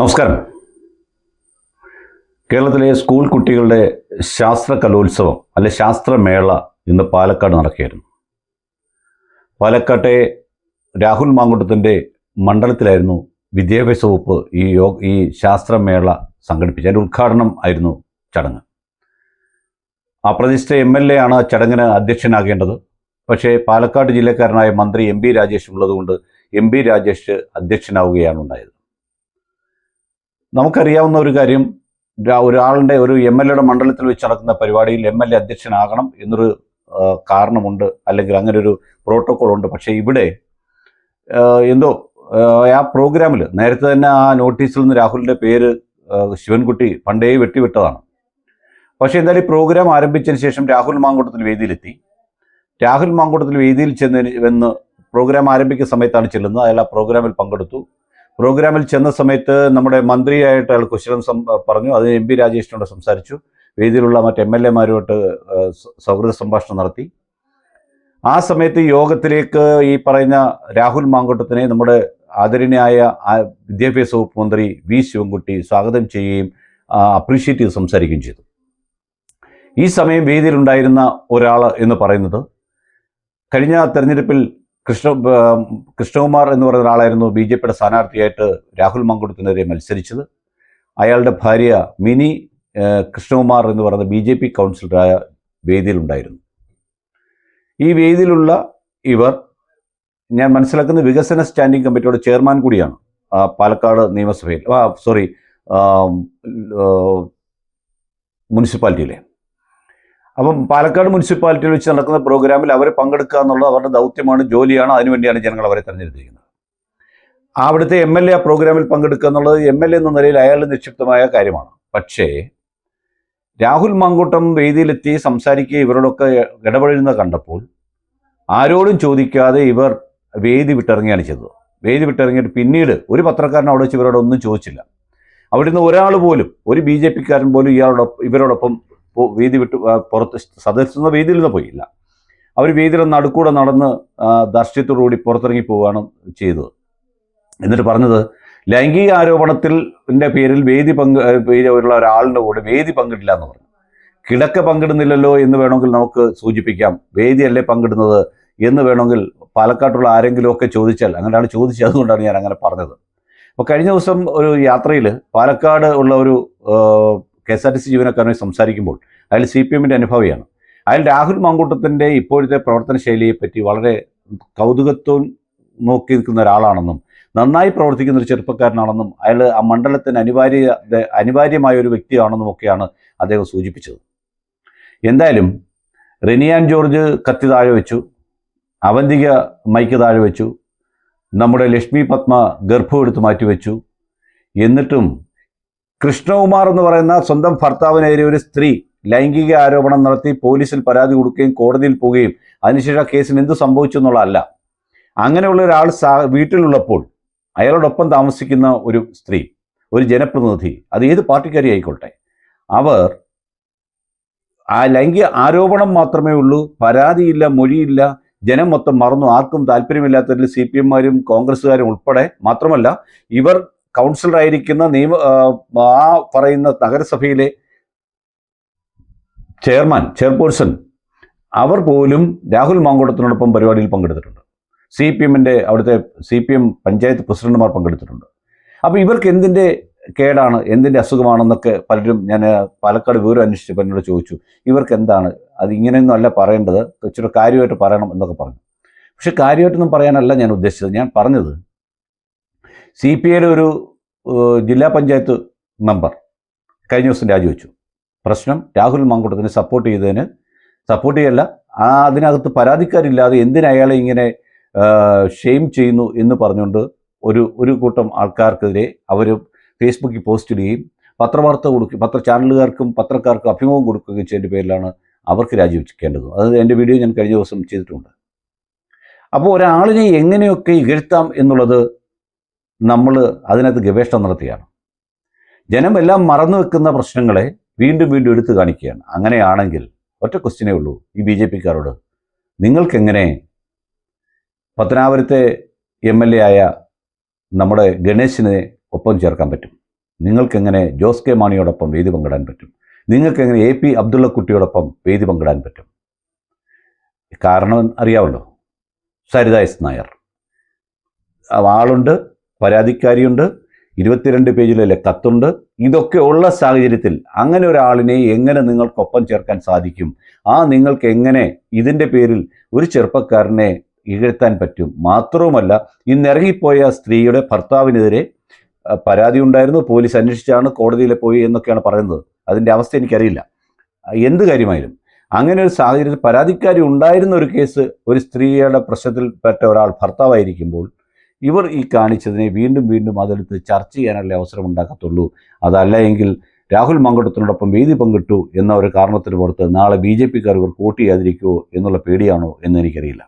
നമസ്കാരം. കേരളത്തിലെ സ്കൂൾ കുട്ടികളുടെ ശാസ്ത്ര കലോത്സവം അല്ലെ ശാസ്ത്രമേള ഇന്ന് പാലക്കാട് നടക്കുകയായിരുന്നു. പാലക്കാട്ടെ രാഹുൽ മാങ്കുട്ടത്തിന്റെ മണ്ഡലത്തിലായിരുന്നു വിദ്യാഭ്യാസ വകുപ്പ് ഈ യോഗ ഈ ശാസ്ത്രമേള സംഘടിപ്പിച്ചത്. അതിന്റെ ഉദ്ഘാടനം ആയിരുന്നു ചടങ്ങ്. പ്രദേശത്തെ എം എൽ എ ആണ് ചടങ്ങിന് അധ്യക്ഷനാകേണ്ടത്. പക്ഷേ പാലക്കാട് ജില്ലക്കാരനായ മന്ത്രി എം പി രാജേഷ് ഉള്ളതുകൊണ്ട് എം പി രാജേഷ് അധ്യക്ഷനാവുകയാണ് ഉണ്ടായത്. നമുക്കറിയാവുന്ന ഒരു കാര്യം ഒരാളുടെ ഒരു എം എൽ എയുടെ മണ്ഡലത്തിൽ വെച്ച് നടക്കുന്ന പരിപാടിയിൽ എം എൽ എ അധ്യക്ഷനാകണം എന്നൊരു കാരണമുണ്ട് അല്ലെങ്കിൽ അങ്ങനെ ഒരു പ്രോട്ടോകോൾ ഉണ്ട് പക്ഷേ ഇവിടെ എന്തോ ആ, പ്രോഗ്രാമിൽ നേരത്തെ തന്നെ ആ നോട്ടീസിൽ നിന്ന് രാഹുലിന്റെ പേര് ശിവൻകുട്ടി പണ്ടേ വെട്ടിവിട്ടതാണ്. പക്ഷേ എന്തായാലും ഈ പ്രോഗ്രാം ആരംഭിച്ചതിന് ശേഷം രാഹുൽ മാങ്കൂട്ടത്തിൽ വേദിയിലെത്തി. രാഹുൽ മാങ്കൂട്ടത്തിൽ വേദിയിൽ ചെന്നതിന് വന്ന് പ്രോഗ്രാം ആരംഭിക്കുന്ന സമയത്താണ് ചെല്ലുന്നത്. അയാൾ ആ പ്രോഗ്രാമിൽ പങ്കെടുത്തു. പ്രോഗ്രാമിൽ ചെന്ന സമയത്ത് നമ്മുടെ മന്ത്രിയായിട്ട് അയാൾ കുശലം പറഞ്ഞു. അത് എം പി രാജേഷിനോട് സംസാരിച്ചു. വേദിയിലുള്ള മറ്റ് എം എൽ എമാരുമായിട്ട് സൗഹൃദ സംഭാഷണം നടത്തി. ആ സമയത്ത് യോഗത്തിലേക്ക് ഈ പറയുന്ന രാഹുൽ മാങ്കോട്ടത്തിനെ നമ്മുടെ ആദരണീയായ വിദ്യാഭ്യാസ വകുപ്പ് മന്ത്രി വി. ശിവൻകുട്ടി സ്വാഗതം ചെയ്യുകയും അപ്രീഷിയേറ്റ് ചെയ്ത് സംസാരിക്കുകയും ചെയ്തു. ഈ സമയം വേദിയിലുണ്ടായിരുന്ന ഒരാൾ എന്ന് പറയുന്നത് കഴിഞ്ഞ തെരഞ്ഞെടുപ്പിൽ കൃഷ്ണ കൃഷ്ണകുമാർ എന്ന് പറയുന്ന ഒരാളായിരുന്നു ബി ജെ പിയുടെ സ്ഥാനാർത്ഥിയായിട്ട് രാഹുൽ മങ്കുടത്തിനെതിരെ മത്സരിച്ചത്. അയാളുടെ ഭാര്യ മിനി കൃഷ്ണകുമാർ എന്ന് പറയുന്ന ബി ജെ പി കൗൺസിലറായ വേദിയിലുണ്ടായിരുന്നു. ഈ വേദിയിലുള്ള ഇവർ ഞാൻ മനസ്സിലാക്കുന്ന വികസന സ്റ്റാൻഡിംഗ് കമ്മിറ്റിയുടെ ചെയർമാൻ കൂടിയാണ്. പാലക്കാട് നിയമസഭയിൽ സോറി മുനിസിപ്പാലിറ്റിയിലെ. അപ്പം പാലക്കാട് മുനിസിപ്പാലിറ്റിയിൽ വെച്ച് നടക്കുന്ന പ്രോഗ്രാമിൽ അവർ പങ്കെടുക്കുക എന്നുള്ളത് അവരുടെ ദൗത്യമാണ് ജോലിയാണ്. അതിനുവേണ്ടിയാണ് ജനങ്ങൾ അവരെ തെരഞ്ഞെടുത്തിരിക്കുന്നത്. അവിടുത്തെ എം എൽ എ ആ പ്രോഗ്രാമിൽ പങ്കെടുക്കുക എന്നുള്ളത് എം എൽ എ എന്ന നിലയിൽ അയാളുടെ നിക്ഷിപ്തമായ കാര്യമാണ്. പക്ഷേ രാഹുൽ മാങ്കൂട്ടം വേദിയിലെത്തി സംസാരിക്കുക ഇവരോടൊക്കെ ഇടപഴകുന്നത് കണ്ടപ്പോൾ ആരോടും ചോദിക്കാതെ ഇവർ വേദി വിട്ടിറങ്ങിയാണ് ചെയ്തത്. വേദി വിട്ടിറങ്ങിയിട്ട് പിന്നീട് ഒരു പത്രക്കാരൻ അവിടെ വെച്ച് ഇവരോടൊന്നും ചോദിച്ചില്ല. അവിടുന്ന് ഒരാൾ പോലും ഒരു ബി ജെ പിക്കാരൻ പോലും ഇയാളോടൊപ്പം ഇവരോടൊപ്പം വേദി വിട്ട് പുറത്ത് സദസ്സുന്ന വീതിയിൽ നിന്ന് പോയില്ല. അവർ വീതിയുടെ നടുക്കൂടെ നടന്ന് ദർശ്യത്തോടുകൂടി പുറത്തിറങ്ങി പോവുകയാണ് ചെയ്തത്. എന്നിട്ട് പറഞ്ഞത് ലൈംഗിക ആരോപണത്തിന്റെ പേരിൽ വേദി പങ്ക് പേര് പേരുള്ള ഒരാളുടെ കൂടെ വേദി പങ്കിടില്ല എന്ന് പറഞ്ഞു. കിടക്ക പങ്കിടുന്നില്ലല്ലോ എന്ന് വേണമെങ്കിൽ നമുക്ക് സൂചിപ്പിക്കാം. വേദിയല്ലേ പങ്കിടുന്നത് എന്ന് വേണമെങ്കിൽ പാലക്കാട്ടുള്ള ആരെങ്കിലും ഒക്കെ ചോദിച്ചാൽ അങ്ങനെയാണ് ചോദിച്ചത് അതുകൊണ്ടാണ് ഞാൻ അങ്ങനെ പറഞ്ഞത്. അപ്പോൾ കഴിഞ്ഞ ദിവസം ഒരു യാത്രയിൽ പാലക്കാട് ഉള്ള ഒരു K S R T C ജീവനക്കാരനെ സംസാരിക്കുമ്പോൾ അയാൾ സി പി എമ്മിന്റെ അനുഭവിയാണ്. അയാൾ രാഹുൽ മാങ്കൂട്ടത്തിന്റെ ഇപ്പോഴത്തെ പ്രവർത്തന ശൈലിയെ പറ്റി വളരെ കൗതുകത്വം നോക്കി നിൽക്കുന്ന ഒരാളാണെന്നും നന്നായി പ്രവർത്തിക്കുന്ന ഒരു ചെറുപ്പക്കാരനാണെന്നും അയാൾ ആ മണ്ഡലത്തിന് അനിവാര്യ അനിവാര്യമായ ഒരു വ്യക്തിയാണെന്നും ഒക്കെയാണ് അദ്ദേഹം സൂചിപ്പിച്ചത്. എന്തായാലും റെനിയാൻ ജോർജ് കത്തി താഴെ വെച്ചു അവന്തിക മൈക്ക് താഴെ വെച്ചു നമ്മുടെ ലക്ഷ്മി പത്മ ഗർഭം എടുത്ത് മാറ്റിവെച്ചു എന്നിട്ടും കൃഷ്ണകുമാർ എന്ന് പറയുന്ന സ്വന്തം ഭർത്താവിനെതിരെ ഒരു സ്ത്രീ ലൈംഗിക ആരോപണം നടത്തി പോലീസിൽ പരാതി കൊടുക്കുകയും കോടതിയിൽ പോവുകയും അതിനുശേഷം ആ കേസിന് എന്ത് സംഭവിച്ചു എന്നുള്ളതല്ല. അങ്ങനെയുള്ള ഒരാൾ വീട്ടിലുള്ളപ്പോൾ അയാളോടൊപ്പം താമസിക്കുന്ന ഒരു സ്ത്രീ ഒരു ജനപ്രതിനിധി അത് ഏത് പാർട്ടിക്കാരി ആയിക്കോട്ടെ അവർ ആ ലൈംഗിക ആരോപണം മാത്രമേ ഉള്ളൂ പരാതിയില്ല മൊഴിയില്ല ജനം മൊത്തം മറന്നു ആർക്കും താല്പര്യമില്ലാത്തതിൽ സി പി എമ്മാരും കോൺഗ്രസ്സുകാരും ഉൾപ്പെടെ മാത്രമല്ല ഇവർ കൗൺസിലറായിരിക്കുന്ന നിയമ ആ, പറയുന്ന നഗരസഭയിലെ ചെയർമാൻ ചെയർപേഴ്സൺ അവർ പോലും രാഹുൽ മാങ്കോടത്തിനോടൊപ്പം പരിപാടിയിൽ പങ്കെടുത്തിട്ടുണ്ട്. സി പി എമ്മിന്റെ അവിടുത്തെ സി പി എം പഞ്ചായത്ത് പ്രസിഡന്റുമാർ പങ്കെടുത്തിട്ടുണ്ട്. അപ്പോൾ ഇവർക്ക് എന്തിന്റെ കേടാണ് എന്തിന്റെ അസുഖമാണെന്നൊക്കെ പലരും ഞാൻ പാലക്കാട് വിവരം അന്വേഷിച്ചപ്പോൾ എന്നോട് ചോദിച്ചു. ഇവർക്ക് എന്താണ്? അത് ഇങ്ങനെയൊന്നും അല്ല പറയേണ്ടത് ഇച്ചിരി കാര്യമായിട്ട് പറയണം എന്നൊക്കെ പറഞ്ഞു. പക്ഷെ കാര്യമായിട്ടൊന്നും പറയാനല്ല ഞാൻ ഉദ്ദേശിച്ചത്. ഞാൻ പറഞ്ഞത് സി പി ഐയുടെ ഒരു ജില്ലാ പഞ്ചായത്ത് മെമ്പർ കഴിഞ്ഞ ദിവസം രാജിവെച്ചു. പ്രശ്നം രാഹുൽ മാങ്കുട്ടത്തിനെ സപ്പോർട്ട് ചെയ്തതിന് സപ്പോർട്ട് ചെയ്യല്ല ആ അതിനകത്ത് പരാതിക്കാരില്ലാതെ എന്തിന് അയാളെ ഇങ്ങനെ ഷെയിം ചെയ്യുന്നു എന്ന് പറഞ്ഞുകൊണ്ട് ഒരു ഒരു കൂട്ടം ആൾക്കാർക്കെതിരെ അവർ ഫേസ്ബുക്കിൽ പോസ്റ്റ് ഇടുകയും പത്രവാർത്ത കൊടുക്കുകയും പത്ര ചാനലുകാർക്കും പത്രക്കാർക്കും അഭിമുഖം കൊടുക്കുകയും ചെയ്തതിന്റെ പേരിലാണ് അവർക്ക് രാജിവെക്കേണ്ടത്. അത് എന്റെ വീഡിയോ ഞാൻ കഴിഞ്ഞ ദിവസം ചെയ്തിട്ടുണ്ട്. അപ്പോൾ ഒരാളിനെ എങ്ങനെയൊക്കെ ഇകഴ്ത്താം എന്നുള്ളത് നമ്മൾ അതിനകത്ത് ഗവേഷണം നടത്തുകയാണ്. ജനം എല്ലാം മറന്നു വെക്കുന്ന പ്രശ്നങ്ങളെ വീണ്ടും വീണ്ടും എടുത്തു കാണിക്കുകയാണ്. അങ്ങനെയാണെങ്കിൽ ഒറ്റ ക്വസ്റ്റ്യനേ ഉള്ളൂ ഈ ബി ജെ പിക്കാരോട്. നിങ്ങൾക്കെങ്ങനെ പത്തനാപുരത്തെ എം എൽ എ ആയ നമ്മുടെ ഗണേശിനെ ഒപ്പം ചേർക്കാൻ പറ്റും? നിങ്ങൾക്കെങ്ങനെ ജോസ് കെ മാണിയോടൊപ്പം വേദി പങ്കിടാൻ പറ്റും? നിങ്ങൾക്കെങ്ങനെ എ പി അബ്ദുള്ളക്കുട്ടിയോടൊപ്പം വേദി പങ്കിടാൻ പറ്റും? കാരണം അറിയാമല്ലോ സരിത എസ് നായർ. ആളുണ്ട് പരാതിക്കാരിയുണ്ട്. ഇരുപത്തിരണ്ട് പേജിലെ കത്തുണ്ട്. ഇതൊക്കെ ഉള്ള സാഹചര്യത്തിൽ അങ്ങനെ ഒരാളിനെ എങ്ങനെ നിങ്ങൾക്കൊപ്പം ചേർക്കാൻ സാധിക്കും? ആ നിങ്ങൾക്ക് എങ്ങനെ ഇതിന്റെ പേരിൽ ഒരു ചെറുപ്പക്കാരനെ ഇകഴ്ത്താൻ പറ്റും? മാത്രവുമല്ല ഇന്നിറങ്ങിപ്പോയ സ്ത്രീയുടെ ഭർത്താവിനെതിരെ പരാതി ഉണ്ടായിരുന്നു. പോലീസ് അന്വേഷിച്ചാണ് കോടതിയിൽ പോയി എന്നൊക്കെയാണ് പറയുന്നത്. അതിന്റെ അവസ്ഥ എനിക്കറിയില്ല. എന്ത് കാര്യമായാലും. അങ്ങനെ ഒരു സാഹചര്യത്തിൽ പരാതിക്കാരി ഉണ്ടായിരുന്ന ഒരു കേസ് ഒരു സ്ത്രീയുടെ പ്രശ്നത്തിൽപ്പെട്ട ഒരാൾ ഭർത്താവായിരിക്കുമ്പോൾ ഇവർ ഈ കാണിച്ചതിനെ വീണ്ടും വീണ്ടും അതെടുത്ത് ചർച്ച ചെയ്യാനുള്ള അവസരം ഉണ്ടാക്കത്തുള്ളൂ. അതല്ല എങ്കിൽ രാഹുൽ മങ്കടത്തിനോടൊപ്പം വേദി പങ്കിട്ടു എന്ന ഒരു കാരണത്തിന് പുറത്ത് നാളെ ബി ജെ പിക്കാർ ഇവർ വോട്ട് ചെയ്യാതിരിക്കുമോ എന്നുള്ള പേടിയാണോ എന്ന് എനിക്കറിയില്ല.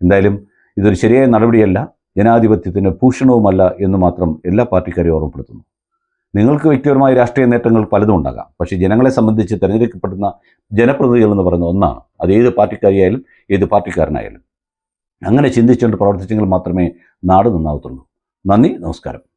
എന്തായാലും ഇതൊരു ശരിയായ നടപടിയല്ല ജനാധിപത്യത്തിന് ഭൂഷണവുമല്ല എന്ന് മാത്രം എല്ലാ പാർട്ടിക്കാരെയും ഓർമ്മപ്പെടുത്തുന്നു. നിങ്ങൾക്ക് വ്യക്തിപരമായ രാഷ്ട്രീയ നേട്ടങ്ങൾ പലതും ഉണ്ടാകാം പക്ഷേ ജനങ്ങളെ സംബന്ധിച്ച് തിരഞ്ഞെടുക്കപ്പെടുന്ന ജനപ്രതിനിധികൾ എന്ന് പറയുന്ന ഒന്നാണ്. അത് ഏത് പാർട്ടിക്കാരിയായാലും ഏത് പാർട്ടിക്കാരനായാലും. അങ്ങനെ ചിന്തിച്ചുകൊണ്ട് പ്രവർത്തിച്ചെങ്കിൽ മാത്രമേ നാട് നന്നാവത്തുള്ളൂ. നന്ദി നമസ്കാരം.